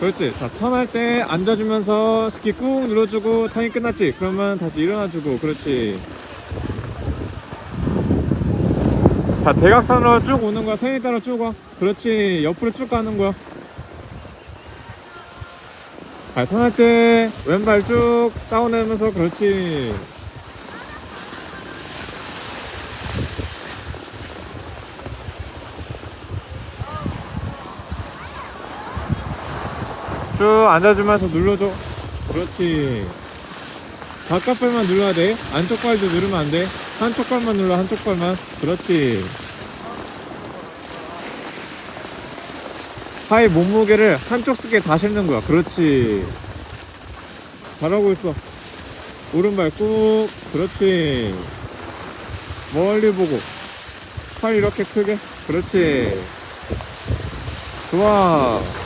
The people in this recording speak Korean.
그렇지. 자, 턴할 때 앉아주면서 스키 꾹 눌러주고 턴이 끝났지. 그러면 다시 일어나주고. 그렇지. 자, 대각선으로 쭉 오는 거야. 선에 따라 쭉 와. 그렇지. 옆으로 쭉 가는 거야. 자, 턴할 때 왼발 쭉 다운하면서 그렇지. 쭉 앉아주면서 눌러줘. 그렇지. 바깥 발만 눌러야 돼. 안쪽 발도 누르면 안 돼. 한쪽 발만 눌러, 한쪽 발만. 그렇지. 하의 몸무게를 한쪽 쓰게 다 싣는 거야. 그렇지. 잘하고 있어. 오른발 꾹. 그렇지. 멀리 보고. 팔 이렇게 크게. 그렇지. 좋아.